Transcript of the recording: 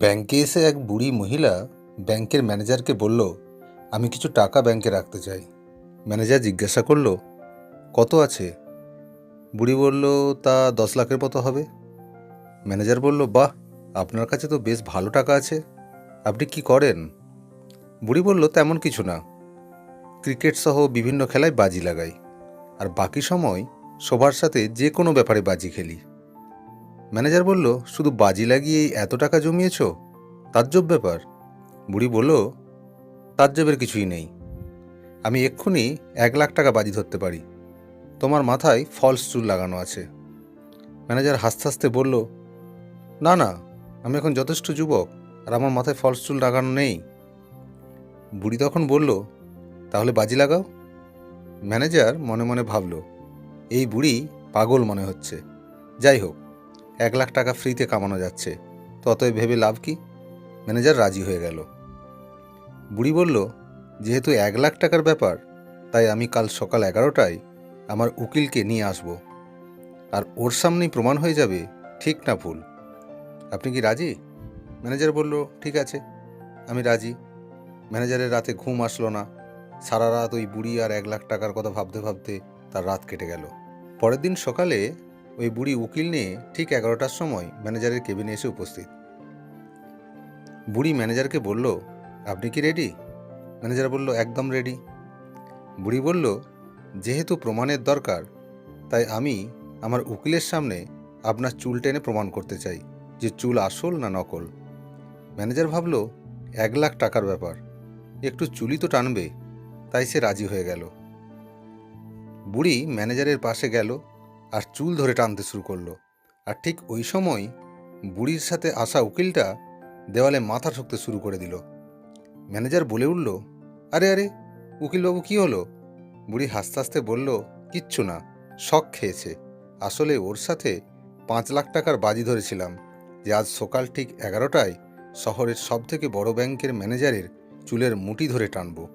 ব্যাংকে এসে এক বুড়ি মহিলা ব্যাংকের ম্যানেজারকে বলল, আমি কিছু টাকা ব্যাংকে রাখতে চাই। ম্যানেজার জিজ্ঞাসা করল, কত আছে? বুড়ি বলল, তা দশ লাখের মতো হবে। ম্যানেজার বলল, বাহ, আপনার কাছে তো বেশ ভালো টাকা আছে। আপনি কি করেন? বুড়ি বলল, তেমন কিছু না। ক্রিকেট সহ বিভিন্ন খেলায় বাজি লাগাই। আর বাকি সময় সবার সাথে যে কোনো ব্যাপারে বাজি খেলি। ম্যানেজার বলল, শুধু বাজি লাগিয়েই এত টাকা জমিয়েছ? তাজ্জব ব্যাপার। বুড়ি বলল, তাজ্জবের কিছুই নেই। আমি এক্ষুনি এক লাখ টাকা বাজি ধরতে পারি। তোমার মাথায় ফলস চুল লাগানো আছে। ম্যানেজার হাসতে হাসতে বলল, না না, আমি এখন যথেষ্ট যুবক, আর আমার মাথায় ফলস চুল লাগানো নেই। বুড়ি তখন বলল, তাহলে বাজি লাগাও? ম্যানেজার মনে মনে ভাবল, এই বুড়ি পাগল মনে হচ্ছে। যাই হোক এক লাখ টাকা ফ্রিতে কামানো যাচ্ছে। ততই ভেবে লাভ কি? ম্যানেজার রাজি হয়ে গেল। বুড়ি বলল, যেহেতু এক লাখ টাকার ব্যাপার, তাই আমি কাল সকাল এগারোটায় আমার উকিলকে নিয়ে আসব। আর ওর সামনেই প্রমাণ হয়ে যাবে, ঠিক না ভুল। আপনি কি রাজি? ম্যানেজার বলল, ঠিক আছে, আমি রাজি। ম্যানেজারের রাতে ঘুম আসলো না। সারা রাত ওই বুড়ি আর এক লাখ টাকার কথা ভাবতে ভাবতে তার রাত কেটে গেল। পরের দিন সকালে ওই বুড়ি উকিল নিয়ে ঠিক এগারোটার সময় ম্যানেজারের কেবিনে এসে উপস্থিত। বুড়ি ম্যানেজারকে বলল, আপনি কি রেডি? ম্যানেজার বলল, একদম রেডি। বুড়ি বলল, যেহেতু প্রমাণের দরকার, তাই আমি আমার উকিলের সামনে আপনার চুল টেনে প্রমাণ করতে চাই, যে চুল আসল না নকল। ম্যানেজার ভাবল, এক লাখ টাকার ব্যাপার, একটু চুলি তো টানবে, তাই সে রাজি হয়ে গেল। বুড়ি ম্যানেজারের পাশে গেল আর চুল ধরে টানতে শুরু করল। আর ঠিক ওই সময় বুড়ির সাথে আসা উকিলটা দেওয়ালে মাথা ঠুকতে শুরু করে দিল। ম্যানেজার বলে উঠল, আরে আরে, উকিলবাবু কি হলো? বুড়ি হাসতে হাসতে বলল, কিচ্ছু না, শখ খেয়েছে। আসলে ওর সাথে পাঁচ লাখ টাকার বাজি ধরেছিলাম যে আজ সকাল ঠিক এগারোটায় শহরের সবথেকে বড় ব্যাংকের ম্যানেজারের চুলের মুটি ধরে টানবো।